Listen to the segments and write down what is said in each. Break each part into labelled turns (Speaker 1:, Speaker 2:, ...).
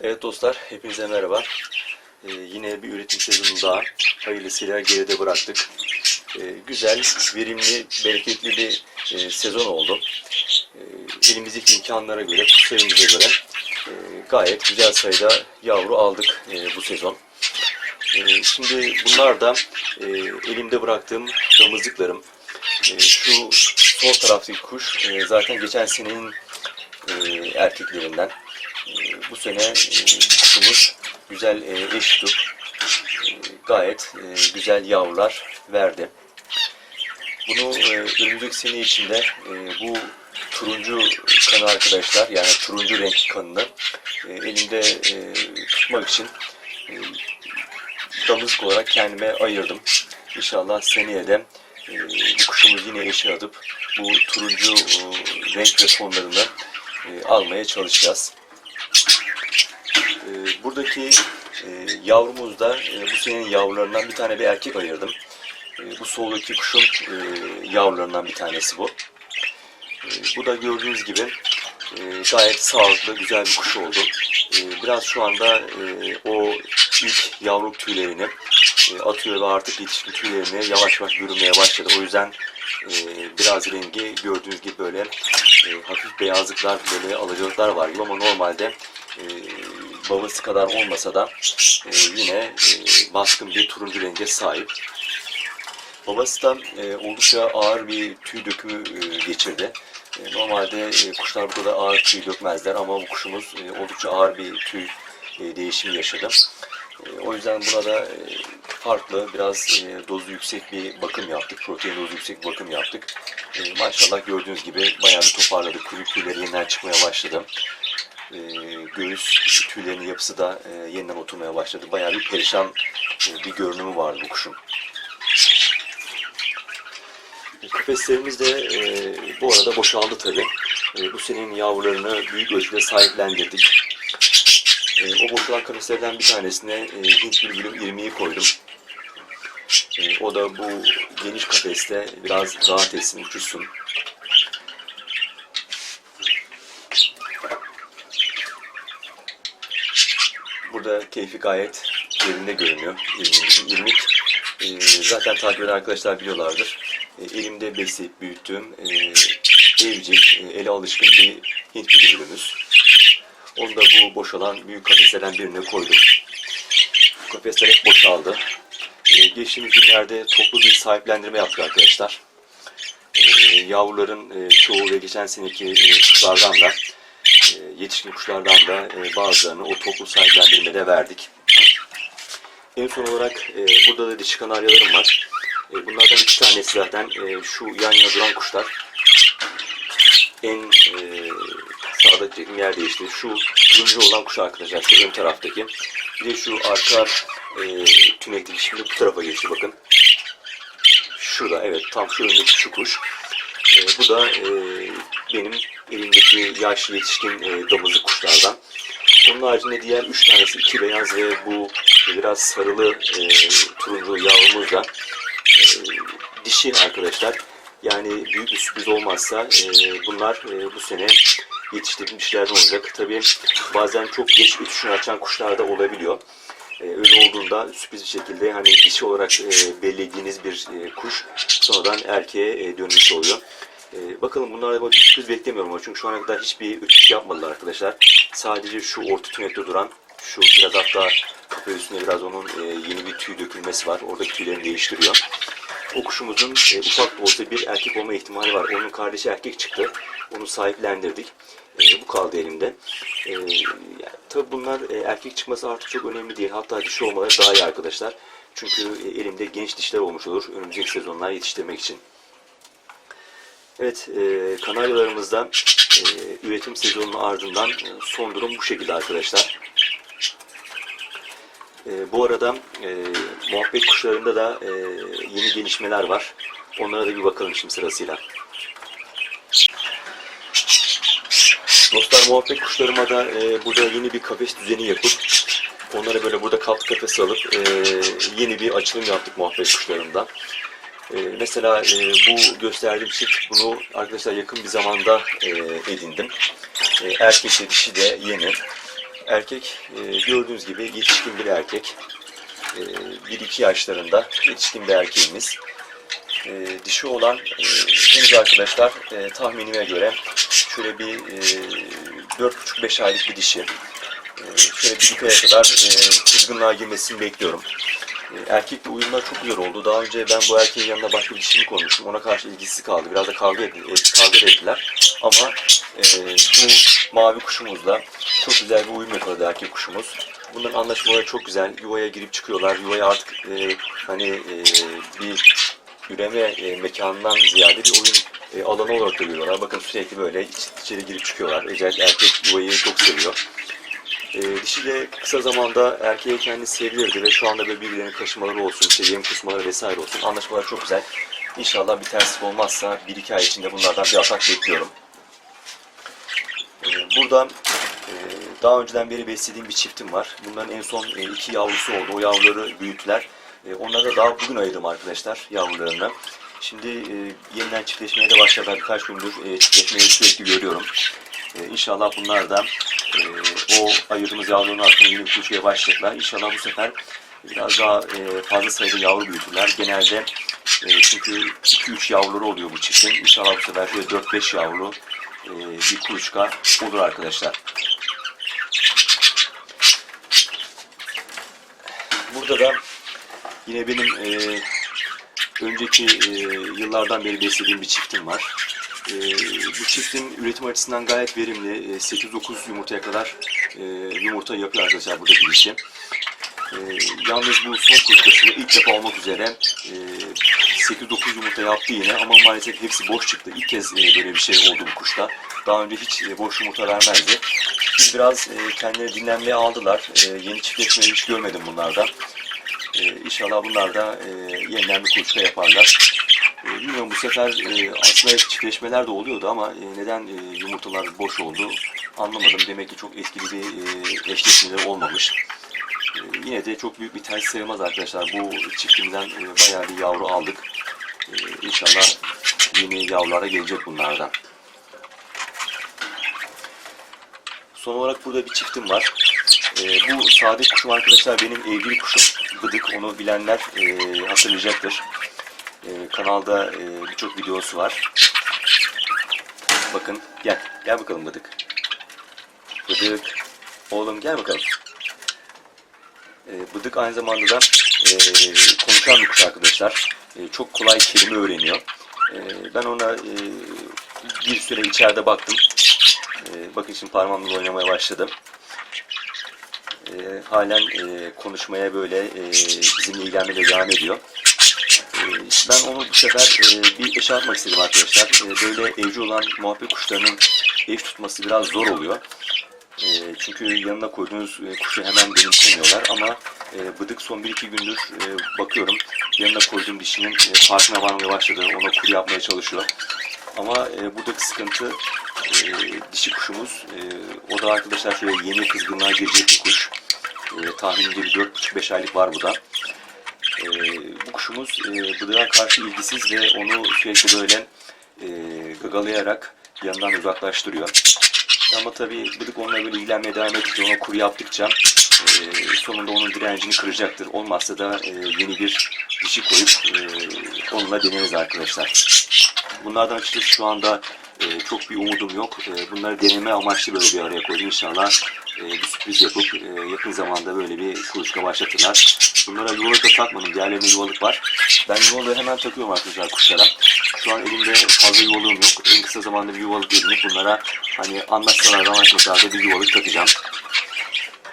Speaker 1: Evet dostlar, hepinize merhaba. Ee, yine bir üretim sezonu daha hayırlısıyla geride bıraktık. Ee, güzel, verimli, bereketli bir e, sezon oldu. Ee, elimizdeki imkanlara göre, sayımıza göre e, gayet güzel sayıda yavru aldık e, bu sezon. Ee, şimdi bunlar da e, elimde bıraktığım damızlıklarım. E, şu sol taraftaki kuş e, zaten geçen senenin e, erkeklerinden. Bu sene e, kuşumuz güzel e, eş tutup e, gayet e, güzel yavrular verdi. Bunu e, önümüzdeki sene içinde bu turuncu kanı arkadaşlar yani turuncu renk kanını e, elimde tutmak için e, damızlık olarak kendime ayırdım. İnşallah seneye de e, kuşumuz yine eşe atıp bu turuncu e, renk ve tonlarını almaya çalışacağız. Buradaki e, yavrumuzda e, bu senenin yavrularından bir tane bir erkek ayırdım. E, bu soldaki kuşun e, yavrularından bir tanesi bu. E, bu da gördüğünüz gibi e, gayet sağlıklı, güzel bir kuş oldu. E, biraz şu anda e, o ilk yavruluk tüylerini e, atıyor ve artık yetişkin tüylerini yavaş yavaş bürünmeye başladı. O yüzden e, biraz rengi gördüğünüz gibi böyle e, hafif beyazlıklar, böyle alacalıklar var gibi ama normalde e, babası kadar olmasa da e, yine e, baskın bir turuncu renge sahip. Babası da e, oldukça ağır bir tüy dökümü e, geçirdi. E, normalde e, kuşlar burada da ağır tüy dökmezler ama bu kuşumuz e, oldukça ağır bir tüy e, değişimi yaşadı. E, o yüzden buna da e, farklı, biraz e, dozu yüksek bir bakım yaptık. Protein dozu yüksek bir bakım yaptık. E, maşallah gördüğünüz gibi bayağı bir toparladı. Kuyruk tüyleri yeniden çıkmaya başladı. E, göğüs tüylerinin yapısı da e, yeniden oturmaya başladı. Bayağı bir perişan e, bir görünümü vardı bu kuşun. Kafeslerimiz de e, bu arada boşaldı tabi. E, bu senenin yavrularını büyük ölçüde sahiplendirdik. E, o boşalan kafeslerden bir tanesine e, Hint bülbülüm irmiği koydum. E, o da bu geniş kafeste biraz rahat etsin, uçuşsun. Burada keyfi gayet yerinde görünüyor. İrmik e, zaten takip eden arkadaşlar biliyorlardır. E, elimde besleyip büyüttüğüm e, evcil, e, ele alışkın bir Hint bülbülümüz. Onu da bu boşalan büyük kafeslerden birine koydum. Kafesler hep boşaldı. E, geçtiğimiz günlerde toplu bir sahiplendirme yaptık arkadaşlar. Yavruların e, çoğu ve geçen seneki e, kuşlardan da yetişkin kuşlardan da e, bazılarını o toplu sahiplendirmede verdik. En son olarak e, burada da dişi kanaryalarım var. E, bunlardan iki tanesi zaten e, şu yan yana duran kuşlar. En e, sağda çektiğim yer değişti. Şu turuncu olan kuş arkadaşlar, şu ön taraftaki. Bir de şu arka e, tünekteki şimdi bu tarafa geçti bakın. Şurada evet tam şu öndeki şu kuş. E, bu da e, benim elimdeki yaşlı yetişkin e, damızlık kuşlardan. Onun haricinde diğer üç tanesi iki beyaz ve bu biraz sarılı e, turuncu yavrumuz da e, dişi arkadaşlar. Yani büyük bir sürpriz olmazsa e, bunlar e, bu sene yetiştirdiğim dişlerden olacak. Tabii bazen çok geç uçuşunu açan kuşlar da olabiliyor. E, öyle olduğunda sürpriz bir şekilde hani dişi olarak e, bellediğiniz bir e, kuş sonradan erkeğe e, dönmüş oluyor. E, bakalım bunlarda bir sürpriz beklemiyorum ama çünkü şu ana kadar hiçbir uçuş yapmadılar arkadaşlar. Sadece şu orta tünette duran, şu biraz hatta kafa üstünde biraz onun e, yeni bir tüy dökülmesi var. Oradaki tüylerini değiştiriyor. O kuşumuzun e, ufak da olsa bir erkek olma ihtimali var. Onun kardeşi erkek çıktı. Onu sahiplendirdik. E, bu kaldı elimde. E, yani, tabii bunlar e, erkek çıkması artık çok önemli değil. Hatta dişi olmaları daha iyi arkadaşlar. Çünkü e, elimde genç dişler olmuş olur önümüzdeki sezonlar yetiştirmek için. Evet, e, Kanaryalarımızda e, üretim sezonunun ardından e, son durum bu şekilde arkadaşlar. E, bu arada e, muhabbet kuşlarında da e, yeni gelişmeler var. Onlara da bir bakalım şimdi sırasıyla. Dostlar muhabbet kuşlarıma da e, burada yeni bir kafes düzeni yapıp onlara böyle burada kalk kafesi alıp e, yeni bir açılım yaptık muhabbet kuşlarımda. E, mesela e, bu gösterdiğim çift bunu arkadaşlar yakın bir zamanda e, edindim. E, erkek de dişi de yeni. Erkek e, gördüğünüz gibi yetişkin bir erkek. E, 1-2 yaşlarında yetişkin bir erkeğimiz. E, dişi olan e, henüz arkadaşlar e, tahminime göre şöyle bir e, 4,5-5 aylık bir dişi. E, şöyle bir kadar e, kızgınlığa girmesini bekliyorum. Erkekle uyumlar çok güzel oldu. Daha önce ben bu erkeğin yanına başka bir dişimi koymuştum. Ona karşı ilgisiz kaldı. Biraz da kavga, et, e, kavga ettiler. Ama e, bu mavi kuşumuzla çok güzel bir uyum yakaladı erkek kuşumuz. Bunların anlaşmaları çok güzel. Yuvaya girip çıkıyorlar. Yuvaya artık e, hani e, bir üreme e, mekanından ziyade bir oyun e, alanı olarak görüyorlar. Bakın sürekli böyle iç- içeri girip çıkıyorlar. Özellikle erkek yuvayı çok seviyor. E, dişi de kısa zamanda erkeğe kendini sevilirdi ve şu anda böyle birbirlerinin kaşımaları olsun, işte yem kusmaları vesaire olsun. Anlaşmalar çok güzel. İnşallah bir terslik olmazsa 1-2 ay içinde bunlardan bir atak bekliyorum. E, burada e, daha önceden beri beslediğim bir çiftim var. Bunların en son e, iki yavrusu oldu. O yavruları büyüttüler. E, onları da daha bugün ayırdım arkadaşlar yavrularını. Şimdi e, yeniden çiftleşmeye de başladılar. Birkaç gündür e, çiftleşmeyi sürekli görüyorum. E, inşallah bunlar da e, o ayırdığımız yavruların altına yeni bir kuşuya başlayacaklar. İnşallah bu sefer biraz daha e, fazla sayıda yavru büyütürler. Genelde e, çünkü 2-3 yavruları oluyor bu çiftin. İnşallah bu sefer şöyle 4-5 yavru e, bir kuluçka olur arkadaşlar. Burada da yine benim e, önceki e, yıllardan beri beslediğim bir çiftim var. E, bu çiftin üretim açısından gayet verimli. E, 8-9 yumurtaya kadar e, yumurta yapıyor arkadaşlar buradaki dişi. E, yalnız bu son kuluçkasını ilk defa olmak üzere e, 8-9 yumurta yaptı yine ama maalesef hepsi boş çıktı. İlk kez e, böyle bir şey oldu bu kuşta. Daha önce hiç e, boş yumurta vermezdi. Şimdi biraz e, kendileri dinlenmeye aldılar. E, yeni çiftleşmeyi hiç görmedim bunlardan. Ee, inşallah bunlar da e, yeniden bir kuluçka yaparlar. E, bilmiyorum bu sefer e, aslında çiftleşmeler de oluyordu ama e, neden e, yumurtalar boş oldu anlamadım. Demek ki çok etkili bir e, eşleşmeleri olmamış. E, yine de çok büyük bir ters sayılmaz arkadaşlar. Bu çiftimden e, bayağı bir yavru aldık. E, inşallah yeni yavrulara gelecek bunlardan. Son olarak burada bir çiftim var. Ee, bu sade kuşum arkadaşlar benim evcil kuşum. Bıdık onu bilenler e, hatırlayacaktır. Ee, kanalda e, birçok videosu var. Bakın gel. Gel bakalım Bıdık. Bıdık. Oğlum gel bakalım. Ee, Bıdık aynı zamanda da e, konuşan bir kuş arkadaşlar. E, çok kolay kelime öğreniyor. E, ben ona e, bir süre içeride baktım. E, bakın şimdi parmağımla oynamaya başladım. E, halen e, konuşmaya böyle e, bizimle ilgilenmeye devam ediyor. Ben onu bu sefer e, bir eşe atmak istedim arkadaşlar. E, böyle evcil olan muhabbet kuşlarının ev tutması biraz zor oluyor. E, çünkü yanına koyduğunuz e, kuşu hemen benimsemiyorlar ama e, Bıdık son 1-2 gündür e, bakıyorum yanına koyduğum dişinin e, farkına varmaya başladı. Ona kur yapmaya çalışıyor. Ama e, buradaki sıkıntı e, dişi kuşumuz. E, o da arkadaşlar şöyle yeni kızgınlığa girecek bir kuş. E, tahminimce bir 4,5-5 aylık var bu da. E, kuşumuz e, bıdığa karşı ilgisiz ve onu sürekli böyle e, gagalayarak yanından uzaklaştırıyor. Ama tabii bıdık onunla böyle ilgilenmeye devam ettikçe, ona kuru yaptıkça e, sonunda onun direncini kıracaktır. Olmazsa da e, yeni bir dişi koyup e, onunla deneriz arkadaşlar. Bunlardan açıkçası şu anda e, çok bir umudum yok. E, bunları deneme amaçlı böyle bir araya koydum. İnşallah e, bir sürpriz yapıp e, yakın zamanda böyle bir kuluçka başlatırlar. Bunlara yuvalık da takmadım. Diğerlerinde yuvalık var. Ben yuvalığı hemen takıyorum arkadaşlar kuşlara. Şu an elimde fazla yuvalığım yok. En kısa zamanda bir yuvalık edinip bunlara hani anlatsalar da anlatmasalar da bir yuvalık takacağım.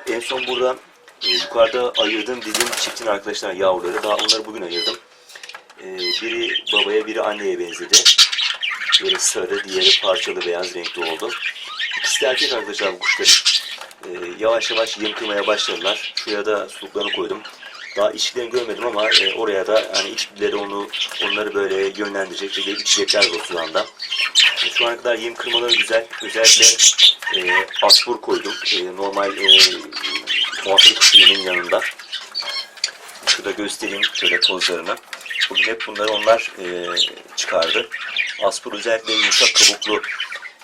Speaker 1: En son burada e, yukarıda ayırdığım dediğim çiftin arkadaşlar yavruları. Daha onları bugün ayırdım. Biri babaya biri anneye benzedi. Böyle sarı, diğeri parçalı beyaz renkli oldu. İkisi de erkek arkadaşlar bu kuşların. E, yavaş yavaş yem kırmaya başladılar. Şuraya da suluklarını koydum. Daha içlerini görmedim ama e, oraya da hani içkileri onu onları böyle yönlendirecek ve içecekler o şu anda. E, şu ana kadar yem kırmaları güzel. Özellikle e, asfur koydum. E, normal e, muhabbet kuşu yemin yanında. Şurada göstereyim şöyle tozlarını. Bugün hep bunları onlar e, çıkardı. Aspur özellikle yumuşak kabuklu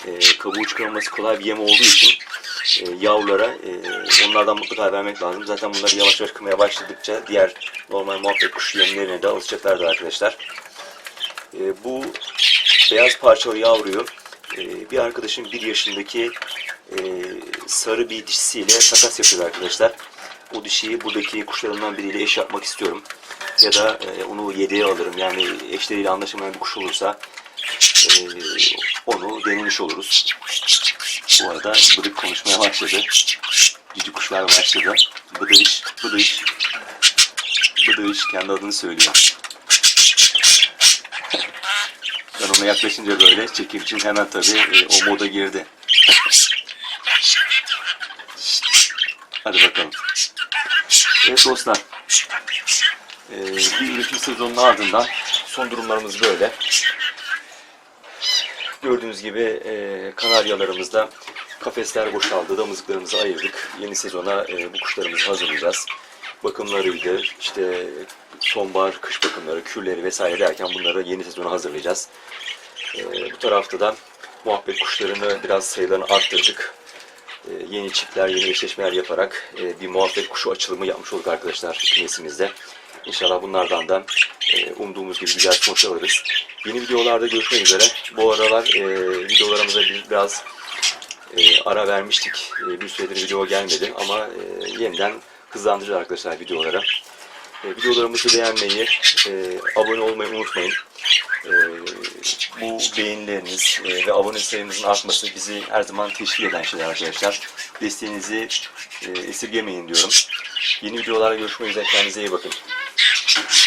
Speaker 1: e, kabuğu çıkarılması kolay bir yem olduğu için e, yavrulara e, onlardan mutlaka vermek lazım. Zaten bunları yavaş yavaş kımaya başladıkça diğer normal muhabbet kuşu yemlerine de alışacaklardır arkadaşlar. E, bu beyaz parçalı yavruyu e, bir arkadaşım bir yaşındaki e, sarı bir dişisiyle takas yapıyor arkadaşlar. O dişiyi buradaki kuşlarımdan biriyle eş yapmak istiyorum. Ya da e, onu yedeğe alırım. Yani eşleriyle anlaşamayan bir kuş olursa e, onu denemiş oluruz. Bu arada bıdık konuşmaya başladı. Cici kuşlar başladı. Bıdış, bıdış. Bıdış kendi adını söylüyor. Ben ona yaklaşınca böyle çekim için hemen tabii e, o moda girdi. Hadi bakalım. Evet dostlar. e, bir üretim sezonunun ardından son durumlarımız böyle. Gördüğünüz gibi e, kanaryalarımızda kafesler boşaldı, damızlıklarımızı ayırdık. Yeni sezona e, bu kuşlarımızı hazırlayacağız. Bakımlarıydı, işte sonbahar, kış bakımları, kürleri vesaire derken bunları yeni sezona hazırlayacağız. E, bu tarafta da muhabbet kuşlarını biraz sayılarını arttırdık. E, yeni çiftler, yeni eşleşmeler yaparak e, bir muhabbet kuşu açılımı yapmış olduk arkadaşlar kümesimizde. İnşallah bunlardan da e, umduğumuz gibi güzel sonuç alırız. Yeni videolarda görüşmek üzere. Bu aralar e, videolarımıza bir- biraz e, ara vermiştik. E, bir süredir video gelmedi ama e, yeniden hızlandıracağız arkadaşlar videolara. E, videolarımızı beğenmeyi, e, abone olmayı unutmayın. E, bu beğenileriniz e, ve abone sayımızın artması bizi her zaman teşvik eden şeyler arkadaşlar. Desteğinizi e, esirgemeyin diyorum. Yeni videolarda görüşmek üzere. Kendinize iyi bakın. Thank you.